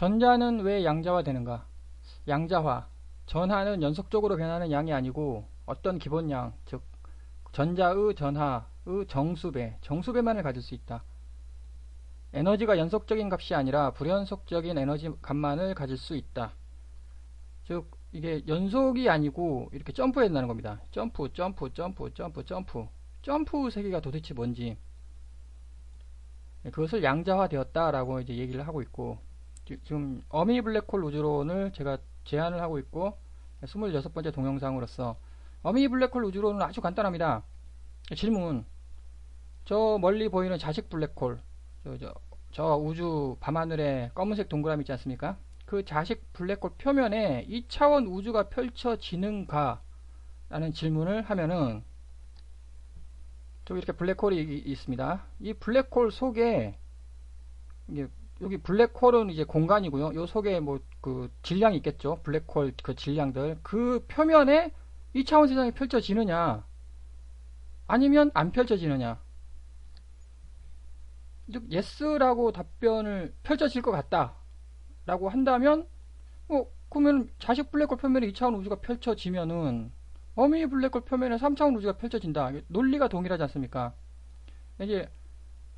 전자는 왜 양자화 되는가? 양자화. 전하는 연속적으로 변하는 양이 아니고 어떤 기본양, 즉 전자의 전하의 정수배, 정수배만을 가질 수 있다. 에너지가 연속적인 값이 아니라 불연속적인 에너지 값만을 가질 수 있다. 즉 이게 연속이 아니고 이렇게 점프해야 된다는 겁니다. 점프, 점프, 점프, 점프, 점프. 점프 세계가 도대체 뭔지 그것을 양자화 되었다라고 이제 얘기를 하고 있고 지금 어미 블랙홀 우주론을 제가 제안을 하고 있고 26번째 동영상으로서 어미 블랙홀 우주론은 아주 간단합니다. 질문 저 멀리 보이는 자식 블랙홀 저, 저, 저 우주 밤하늘에 검은색 동그라미 있지 않습니까? 그 자식 블랙홀 표면에 2차원 우주가 펼쳐지는가 라는 질문을 하면은 저 이렇게 블랙홀이 있습니다. 이 블랙홀 속에 이게 여기 블랙홀은 이제 공간이고요. 요 속에 뭐 그 질량이 있겠죠. 블랙홀 그 질량들 그 표면에 2차원 세상이 펼쳐지느냐 아니면 안 펼쳐지느냐 즉 yes라고 답변을 펼쳐질 것 같다 라고 한다면 어 그러면 자식 블랙홀 표면에 2차원 우주가 펼쳐지면은 어미 블랙홀 표면에 3차원 우주가 펼쳐진다. 논리가 동일하지 않습니까? 이제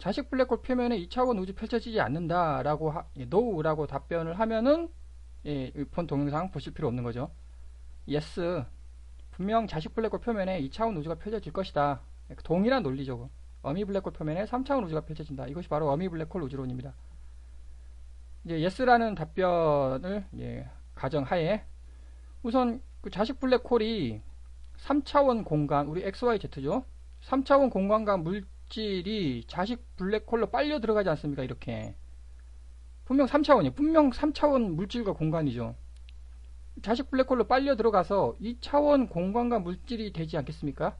자식 블랙홀 표면에 2차원 우주 펼쳐지지 않는다라고 하, 예, no라고 답변을 하면은 예, 본 동영상 보실 필요 없는 거죠. yes. 분명 자식 블랙홀 표면에 2차원 우주가 펼쳐질 것이다. 동일한 논리죠. 어미 블랙홀 표면에 3차원 우주가 펼쳐진다. 이것이 바로 어미 블랙홀 우주론입니다. 이제 yes라는 답변을 예, 가정하에 우선 그 자식 블랙홀이 3차원 공간, 우리 XYZ죠? 3차원 공간과 물 질이 자식 블랙홀로 빨려 들어가지 않습니까? 이렇게. 분명 3차원이에요. 분명 3차원 물질과 공간이죠. 자식 블랙홀로 빨려 들어가서 2차원 공간과 물질이 되지 않겠습니까?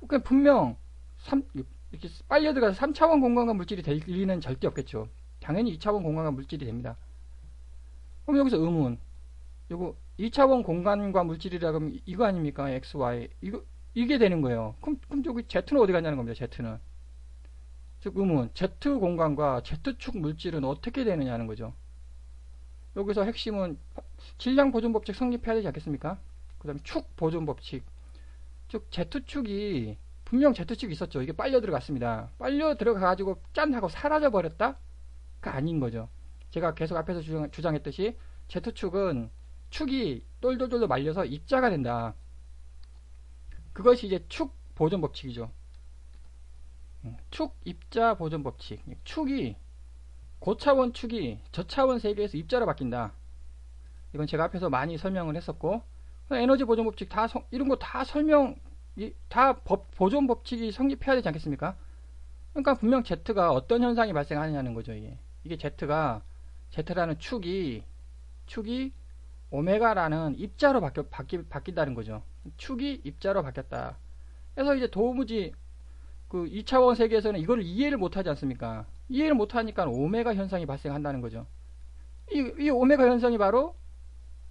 그러니까 분명 3, 이렇게 빨려 들어가서 3차원 공간과 물질이 될 리는 절대 없겠죠. 당연히 2차원 공간과 물질이 됩니다. 그럼 여기서 의문. 요거 2차원 공간과 물질이라 그러면 이거 아닙니까? x, y. 이거, 이게 되는 거예요. 그럼, 그럼 저기 z는 어디 갔냐는 겁니다. z는. 즉, 의문. z 공간과 z축 물질은 어떻게 되느냐는 거죠. 여기서 핵심은 질량 보존 법칙 성립해야 되지 않겠습니까? 그 다음에 축 보존 법칙. 즉, z축이 분명 z축이 있었죠. 이게 빨려 들어갔습니다. 빨려 들어가가지고 짠 하고 사라져 버렸다? 그 아닌 거죠. 제가 계속 앞에서 주장, 주장했듯이 z축은 축이 똘똘똘 말려서 입자가 된다. 그것이 이제 축 보존 법칙이죠. 음, 축 입자 보존 법칙. 축이 고차원 축이 저차원 세계에서 입자로 바뀐다. 이건 제가 앞에서 많이 설명을 했었고 에너지 보존 법칙 다 성, 이런 거 다 설명 다 법, 보존 법칙이 성립해야 되지 않겠습니까? 그러니까 분명 Z가 어떤 현상이 발생하느냐는 거죠. 이게 이게 Z가 Z라는 축이 축이 오메가라는 입자로 바뀌, 바뀐다는 거죠. 축이 입자로 바뀌었다. 그래서 이제 도무지 그 2차원 세계에서는 이걸 이해를 못하지 않습니까? 이해를 못하니까 오메가 현상이 발생한다는 거죠. 이, 이 오메가 현상이 바로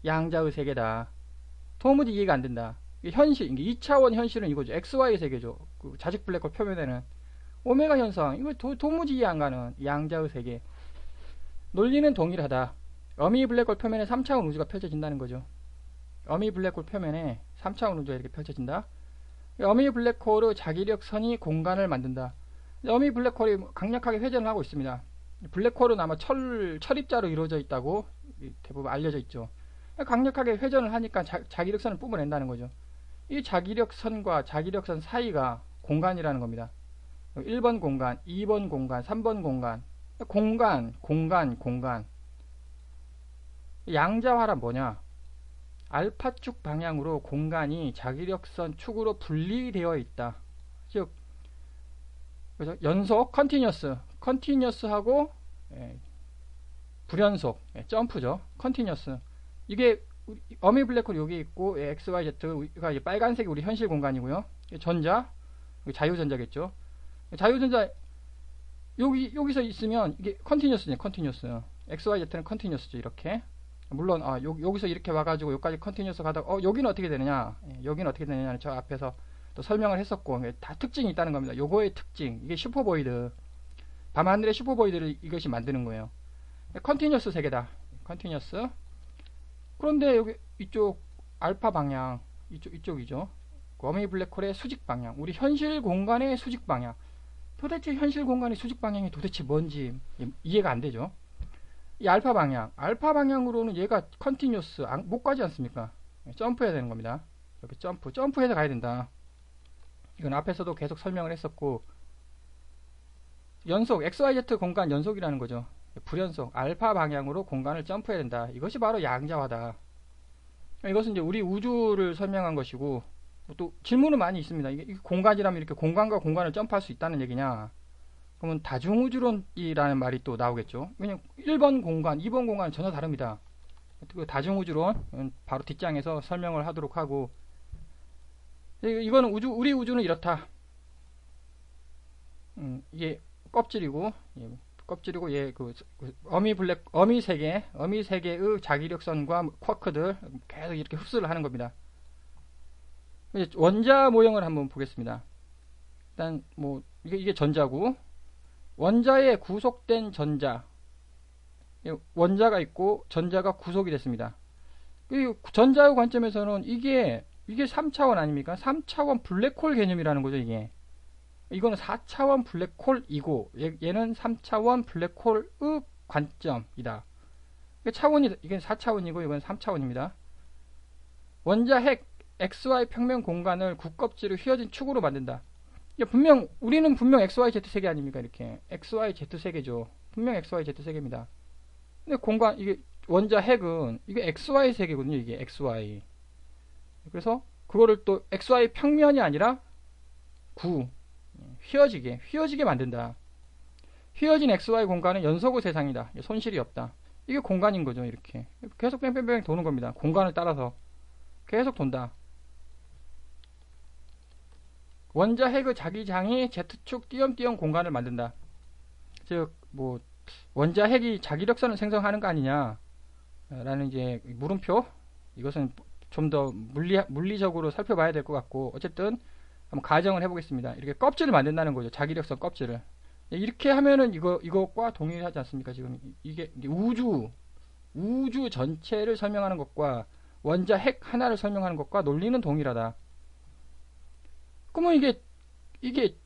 양자의 세계다. 도무지 이해가 안 된다. 현실, 2차원 현실은 이거죠. XY 세계죠. 그 자식 블랙홀 표면에는 오메가 현상, 이거 도, 도무지 이해 안 가는 양자의 세계. 논리는 동일하다. 어미 블랙홀 표면에 3차원 우주가 펼쳐진다는 거죠. 어미 블랙홀 표면에 3차원 우주가 이렇게 펼쳐진다. 어미 블랙홀의 자기력 선이 공간을 만든다. 어미 블랙홀이 강력하게 회전을 하고 있습니다. 블랙홀은 아마 철, 철입자로 이루어져 있다고 대부분 알려져 있죠. 강력하게 회전을 하니까 자, 자기력선을 뿜어낸다는 거죠. 이 자기력선과 자기력선 사이가 공간이라는 겁니다. 1번 공간, 2번 공간, 3번 공간. 공간, 공간, 공간. 양자화란 뭐냐? 알파축 방향으로 공간이 자기력선 축으로 분리되어 있다. 즉 그래서 연속 컨티뉴어스, 컨티뉴어스하고 예, 불연속, 예, 점프죠. 컨티뉴어스. 이게 어미 블랙홀 여기 있고 예, x, y, z가 빨간색이 우리 현실 공간이고요. 전자, 자유전자겠죠. 자유전자 여기 여기서 있으면 이게 컨티뉴어스네, 컨티뉴어스. x, y, z는 컨티뉴어스죠. 이렇게. 물론 아, 요, 여기서 이렇게 와가지고 여기까지 컨티뉴어스 가다가 어 여기는 어떻게 되느냐 예, 여기는 어떻게 되느냐는 저 앞에서 또 설명을 했었고 예, 다 특징이 있다는 겁니다 요거의 특징 이게 슈퍼보이드 밤하늘의 슈퍼보이드를 이것이 만드는 거예요 컨티뉴어스 세계다. 컨티뉴어스. 그런데 여기 이쪽 알파 방향 이쪽 이쪽이죠. 거미 블랙홀의 수직 방향. 우리 현실 공간의 수직 방향. 도대체 현실 공간의 수직 방향이 도대체 뭔지 이해가 안 되죠. 이 알파 방향. 알파 방향으로는 얘가 컨티뉴어스 못 가지 않습니까? 점프해야 되는 겁니다. 이렇게 점프. 점프해서 가야 된다. 이건 앞에서도 계속 설명을 했었고 연속 XYZ 공간 연속이라는 거죠. 불연속 알파 방향으로 공간을 점프해야 된다. 이것이 바로 양자화다. 이것은 이제 우리 우주를 설명한 것이고 또 질문은 많이 있습니다. 이게 공간이라면 이렇게 공간과 공간을 점프할 수 있다는 얘기냐? 그러면 다중우주론이라는 말이 또 나오겠죠. 왜냐면 1번 공간, 2번 공간은 전혀 다릅니다. 그 다중우주론 바로 뒷장에서 설명을 하도록 하고 이거는 우주 우리 우주는 이렇다. 음, 이게 껍질이고 예, 껍질이고 예, 그, 그 어미 블랙 어미 세계 어미 세계의 자기력선과 쿼크들 계속 이렇게 흡수를 하는 겁니다. 원자 모형을 한번 보겠습니다. 일단 뭐 이게 이게 전자고 원자에 구속된 전자 예, 원자가 있고 전자가 구속이 됐습니다. 전자의 관점에서는 이게 이게 3차원 아닙니까? 3차원 블랙홀 개념이라는 거죠, 이게. 이거는 4차원 블랙홀이고 얘는 3차원 블랙홀의 관점이다. 차원이 이게 4차원이고 이건 3차원입니다. 원자 핵 XY 평면 공간을 국껍질을 휘어진 축으로 만든다. 분명 우리는 분명 XYZ 세계 아닙니까? 이렇게 XYZ 세계죠. 분명 XYZ 세계입니다. 근데 공간 이게 원자 핵은 이게 XY 세계거든요. 이게 XY. 그래서 그거를 또 XY 평면이 아니라 구 휘어지게 휘어지게 만든다. 휘어진 XY 공간은 연속의 세상이다. 손실이 없다. 이게 공간인 거죠. 이렇게 계속 뺑뺑뺑 도는 겁니다. 공간을 따라서 계속 돈다. 원자 핵의 자기장이 Z축 띄엄띄엄 공간을 만든다. 즉, 뭐, 원자 핵이 자기력선을 생성하는 거 아니냐, 라는 이제 물음표, 이것은 좀 더 물리, 물리적으로 살펴봐야 될 것 같고, 어쨌든, 한번 가정을 해보겠습니다. 이렇게 껍질을 만든다는 거죠. 자기력선 껍질을. 이렇게 하면은 이거, 이것과 동일하지 않습니까? 지금 이게 우주, 우주 전체를 설명하는 것과 원자 핵 하나를 설명하는 것과 논리는 동일하다. 그러면 이게, 이게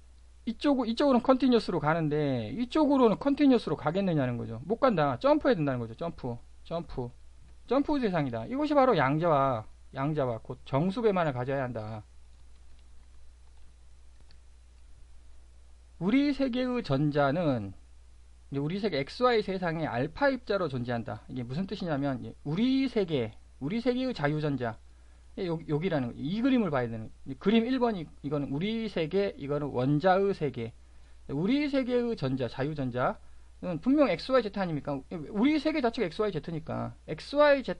이쪽, 이쪽으로는 컨티뉴스로 가는데 이쪽으로는 컨티뉴스로 가겠느냐는 거죠. 못 간다. 점프해야 된다는 거죠. 점프. 점프. 점프 세상이다. 이것이 바로 양자와, 양자와 곧 정수배만을 가져야 한다. 우리 세계의 전자는 우리 세계 XY 세상의 알파 입자로 존재한다. 이게 무슨 뜻이냐면 우리 세계, 우리 세계의 자유전자 여 기, 라는 이 그림을 봐야 되는 그림 1번이 이거는 우리 세계, 이거는 원자의 세계. 우리 세계의 전자, 자유전자 는 분명 XYZ 아닙니까? 우리 세계 자체가 XYZ니까 XYZ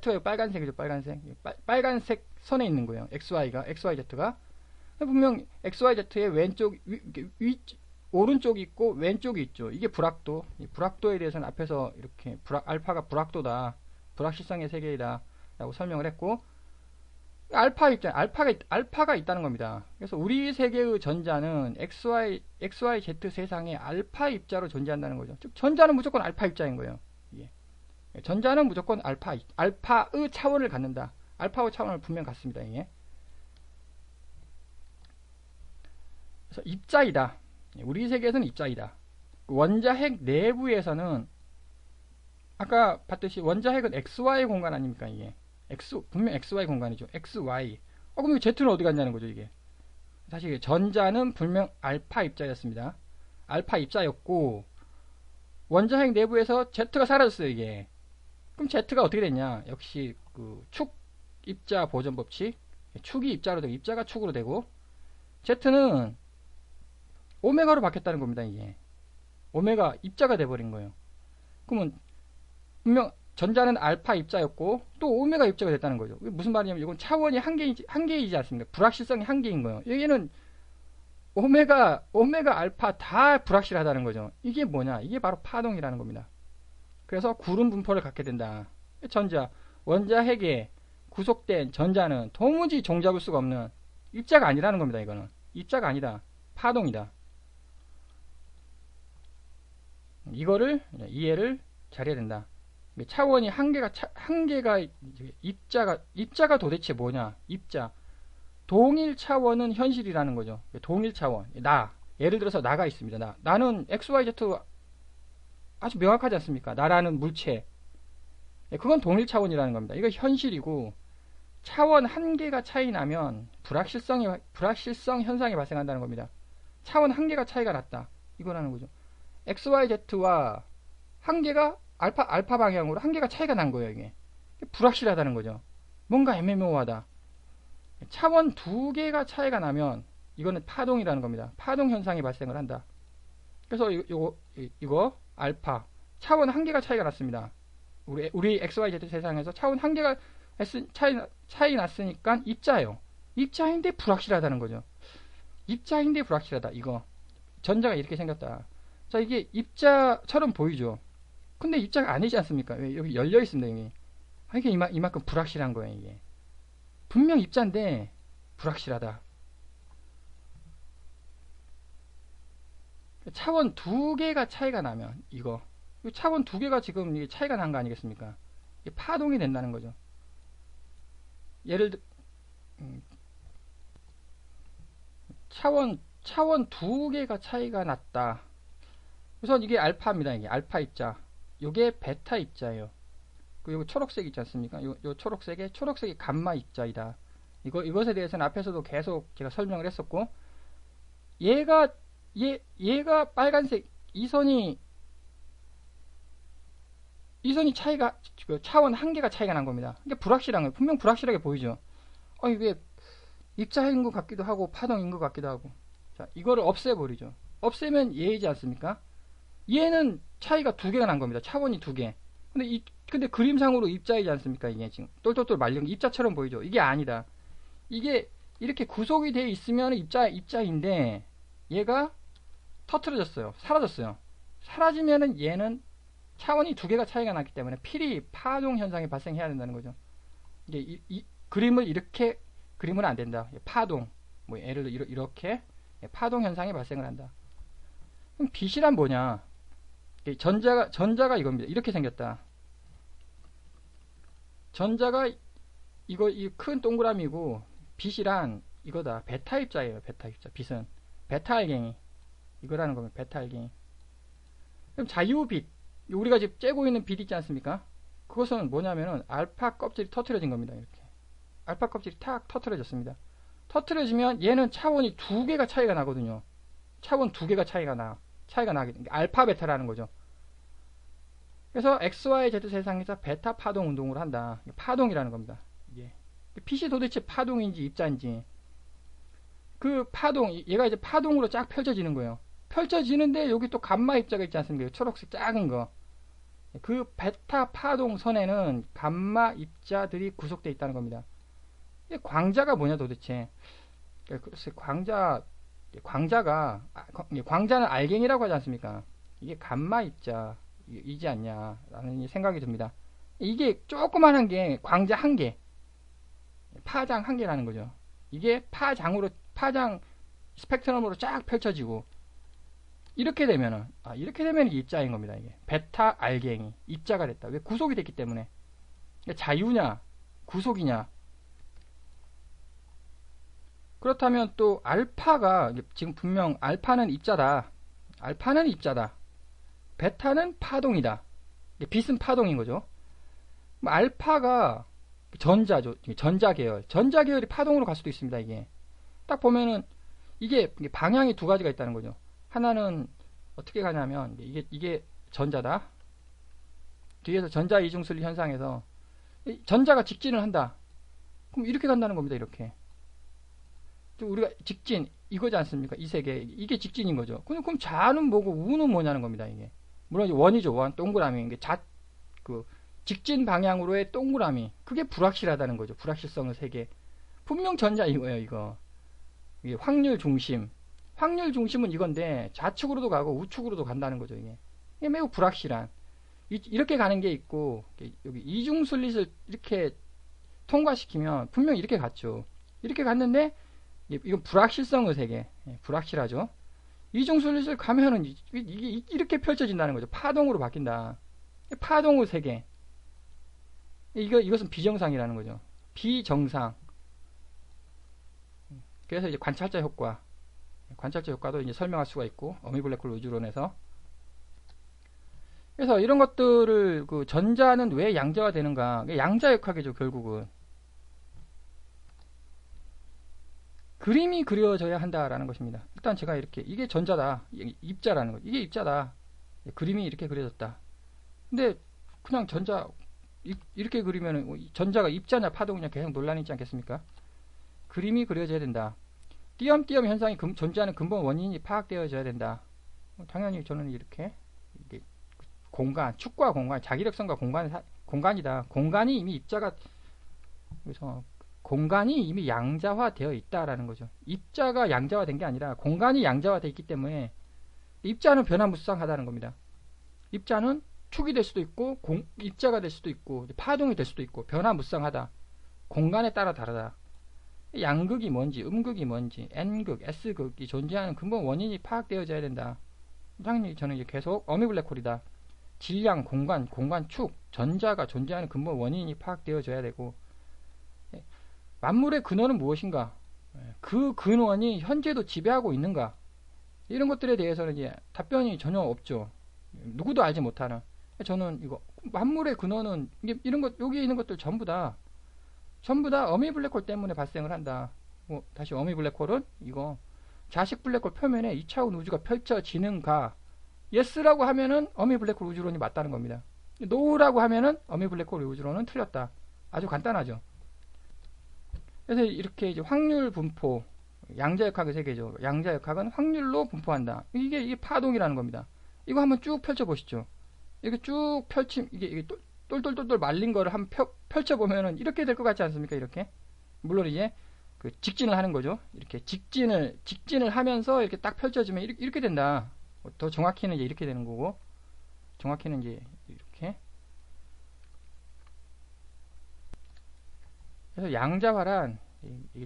Z의 빨간색이죠, 빨간색. 빨간색 선에 있는 거예요. XY가, XYZ가. 분명 XYZ의 왼쪽 위, 위, 오른쪽이 있고 왼쪽이 있죠. 이게 불확도. 불확도에 대해서는 앞에서 이렇게 불확, 알파가 불확도다. 불확실성의 세계이다. 라고 설명을 했고 알파 입장 알파가 알파가 있다는 겁니다. 그래서 우리 세계의 전자는 XY XYZ 세상의 알파 입자로 존재한다는 거죠. 즉 전자는 무조건 알파 입자인 거예요. 예. 전자는 무조건 알파 알파의 차원을 갖는다. 알파의 차원을 분명 갖습니다. 예. 그래서 입자이다. 우리 세계에서는 입자이다. 원자 핵 내부에서는 아까 봤듯이 원자 핵은 XY 공간 아닙니까 이게 X 분명 XY 공간이죠. XY. 어 그럼 Z는 어디 갔냐는 거죠 이게. 사실 전자는 분명 알파 입자였습니다. 알파 입자였고 원자 핵 내부에서 Z가 사라졌어요 이게. 그럼 Z가 어떻게 됐냐? 역시 그 축 입자 보존 법칙. 축이 입자로 되고 입자가 축으로 되고 Z는 오메가로 바뀌었다는 겁니다, 이게. 오메가 입자가 돼버린 거예요. 그러면, 분명, 전자는 알파 입자였고, 또 오메가 입자가 됐다는 거죠. 무슨 말이냐면, 이건 차원이 한 개이지, 한 개이지 않습니까? 불확실성이 한 개인 거예요. 여기는, 오메가, 오메가 알파 다 불확실하다는 거죠. 이게 뭐냐? 이게 바로 파동이라는 겁니다. 그래서 구름 분포를 갖게 된다. 전자, 원자 핵에 구속된 전자는 도무지 종잡을 수가 없는 입자가 아니라는 겁니다, 이거는. 입자가 아니다. 파동이다. 이거를 이해를 잘해야 된다. 차원이 한 개가 차, 한 개가 입자가 입자가 도대체 뭐냐? 입자. 동일 차원은 현실이라는 거죠. 동일 차원. 나. 예를 들어서 나가 있습니다. 나. 나는 XYZ 아주 명확하지 않습니까? 나라는 물체. 그건 동일 차원이라는 겁니다. 이거 현실이고 차원 한 개가 차이 나면 불확실성이 불확실성 현상이 발생한다는 겁니다. 차원 한 개가 차이가 났다. 이거라는 거죠. XYZ와 한 개가 알파 알파 방향으로 한 개가 차이가 난 거예요, 이게. 불확실하다는 거죠. 뭔가 애매모호하다. 차원 두 개가 차이가 나면 이거는 파동이라는 겁니다. 파동 현상이 발생을 한다. 그래서 이, 거 이거 알파 차원 한 개가 차이가 났습니다. 우리 우리 XYZ 세상에서 차원 한 개가 차이 차이 났으니까 입자예요. 입자인데 불확실하다는 거죠. 입자인데 불확실하다. 이거 전자가 이렇게 생겼다. 자 이게 입자처럼 보이죠. 근데 입자가 아니지 않습니까? 여기 열려 있습니다. 여기. 아, 이게 이마, 이만큼 불확실한 거예요. 이게 분명 입자인데 불확실하다. 차원 두 개가 차이가 나면 이거 차원 두 개가 지금 차이가 난 거 아니겠습니까? 파동이 된다는 거죠. 예를 들 음, 차원 차원 두 개가 차이가 났다. 우선 이게 알파입니다. 이게 알파 입자. 이게 베타 입자예요. 그리고 초록색 있지 않습니까? 요, 요 초록색에 초록색이 감마 입자이다. 이거 이것에 대해서는 앞에서도 계속 제가 설명을 했었고 얘가 얘 얘가 빨간색 이 선이 이 선이 차이가 그 차원 한 개가 차이가 난 겁니다. 이게 불확실한 거예요. 분명 불확실하게 보이죠. 어 이게 입자인 것 같기도 하고 파동인 것 같기도 하고. 자 이거를 없애버리죠. 없애면 얘이지 않습니까? 얘는 차이가 두 개가 난 겁니다. 차원이 두 개. 근데 이 근데 그림상으로 입자이지 않습니까? 이게 지금 똘똘똘 말린 입자처럼 보이죠. 이게 아니다. 이게 이렇게 구속이 되어 있으면 입자 입자인데 얘가 터트려졌어요. 사라졌어요. 사라지면은 얘는 차원이 두 개가 차이가 났기 때문에 필히 파동 현상이 발생해야 된다는 거죠. 이게 이, 이 그림을 이렇게 그림은 안 된다. 파동 뭐 예를 들어 이렇게 파동 현상이 발생을 한다. 그럼 빛이란 뭐냐? 전자가 전자가 이겁니다. 이렇게 생겼다. 전자가 이거 이 큰 동그라미고 빛이란 이거다. 베타 입자예요. 베타 입자. 빛은 베타 알갱이 이거라는 겁니다. 베타 알갱이. 그럼 자유빛 우리가 지금 째고 있는 빛 있지 않습니까? 그것은 뭐냐면은 알파 껍질이 터트려진 겁니다. 이렇게 알파 껍질이 탁 터트려졌습니다. 터트려지면 얘는 차원이 두 개가 차이가 나거든요. 차원 두 개가 차이가 나. 차이가 나게 된 게 알파 베타라는 거죠. 그래서 XYZ 세상에서 베타 파동 운동을 한다. 파동이라는 겁니다. 이게 빛이 도대체 파동인지 입자인지 그 파동 얘가 이제 파동으로 쫙 펼쳐지는 거예요. 펼쳐지는데 여기 또 감마 입자가 있지 않습니까? 초록색 작은 거. 그 베타 파동 선에는 감마 입자들이 구속되어 있다는 겁니다. 광자가 뭐냐 도대체? 광자 광자가 아, 광자는 알갱이라고 하지 않습니까? 이게 감마 입자 이지 않냐라는 생각이 듭니다. 이게 조그만한 게 광자 한 개, 파장 한 개라는 거죠. 이게 파장으로 파장 스펙트럼으로 쫙 펼쳐지고 이렇게 되면은 아 이렇게 되면 입자인 겁니다. 이게 베타 알갱이 입자가 됐다. 왜 구속이 됐기 때문에 자유냐 구속이냐 그렇다면 또 알파가 지금 분명 알파는 입자다. 알파는 입자다. 베타는 파동이다. 빛은 파동인 거죠. 뭐 알파가 전자죠. 전자 계열. 전자 계열이 파동으로 갈 수도 있습니다. 이게 딱 보면은 이게 방향이 두 가지가 있다는 거죠. 하나는 어떻게 가냐면 이게 이게 전자다. 뒤에서 전자 이중슬 현상에서 전자가 직진을 한다. 그럼 이렇게 간다는 겁니다. 이렇게. 우리가 직진 이거지 않습니까? 이 세계 이게 직진인 거죠. 그럼 그럼 좌는 뭐고 우는 뭐냐는 겁니다. 이게 물론 원이죠. 원 동그라미 이게 좌그 직진 방향으로의 동그라미 그게 불확실하다는 거죠. 불확실성의 세계 분명 전자 이거예요. 이거 이게 확률 중심 확률 중심은 이건데 좌측으로도 가고 우측으로도 간다는 거죠. 이게, 이게 매우 불확실한 이, 렇게 가는 게 있고 여기 이중 슬릿을 이렇게 통과시키면 분명 이렇게 갔죠. 이렇게 갔는데 이건 불확실성 의 세계. 예, 불확실하죠. 이중슬릿을 가면은 이- 이게 이- 이렇게 펼쳐진다는 거죠. 파동으로 바뀐다. 파동의 세계. 이거 이것은 비정상이라는 거죠. 비정상. 그래서 이제 관찰자 효과. 관찰자 효과도 이제 설명할 수가 있고 어미블랙홀 우주론에서 그래서 이런 것들을 그 전자는 왜 양자화 되는가? 양자역학이죠 결국은 그림이 그려져야 한다라는 것입니다. 일단 제가 이렇게 이게 전자다 이- 입자라는 거 이게 입자다 그림이 이렇게 그려졌다. 근데 그냥 전자 이- 이렇게 그리면 은 전자가 입자냐 파동이냐 계속 논란이 있지 않겠습니까? 그림이 그려져야 된다. 띄엄띄엄 현상이 근- 존재하는 근본 원인이 파악되어져야 된다. 어, 당연히 저는 이렇게 공간, 축과 공간, 자기력성과 공간, 공간이다. 공간이 이미 입자가 그래서 공간이 이미 양자화되어 있다라는 거죠. 입자가 양자화된 게 아니라 공간이 양자화되어 있기 때문에 입자는 변화무쌍하다는 겁니다. 입자는 축이 될 수도 있고 공- 입자가 될 수도 있고 파동이 될 수도 있고 변화무쌍하다. 공간에 따라 다르다. 양극이 뭔지, 음극이 뭔지, n극, s극이 존재하는 근본 원인이 파악되어져야 된다. 당연히 저는 이제 계속 어미블랙홀이다. 질량, 공간, 공간 축, 전자가 존재하는 근본 원인이 파악되어져야 되고 예, 만물의 근원은 무엇인가? 예, 그 근원이 현재도 지배하고 있는가? 이런 것들에 대해서는 이제 답변이 전혀 없죠. 누구도 알지 못하는. 저는 이거 만물의 근원은 이런 것 여기 있는 것들 전부 다 전부 다 어미 블랙홀 때문에 발생을 한다. 뭐 다시 어미 블랙홀은 이거 자식 블랙홀 표면에 2차원 우주가 펼쳐지는가? 예스라고 하면은 어미 블랙홀 우주론이 맞다는 겁니다. 노라고 하면은 어미 블랙홀 우주론은 틀렸다. 아주 간단하죠. 그래서 이렇게 이제 확률 분포, 양자역학의 세계죠. 양자역학은 확률로 분포한다. 이게 이게 파동이라는 겁니다. 이거 한번 쭉 펼쳐 보시죠. 이렇게 쭉 펼침 이게, 이게 똘- 똘똘똘똘 말린 거를 한번 펴, 펼쳐 보면은 이렇게 될 것 같지 않습니까? 이렇게 물론 이제 그 직진을 하는 거죠. 이렇게 직진을 직진을 하면서 이렇게 딱 펼쳐지면 이렇게, 이렇게 된다. 뭐더 정확히는 이제 이렇게 되는 거고 정확히는 이제 이렇게 그래서 양자화란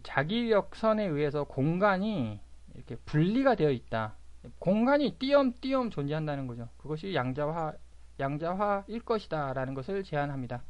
자기력선에 의해서 공간이 이렇게 분리가 되어 있다. 공간이 띄엄띄엄 존재한다는 거죠. 그것이 양자화 양자화일 것이다 라는 것을 제안합니다.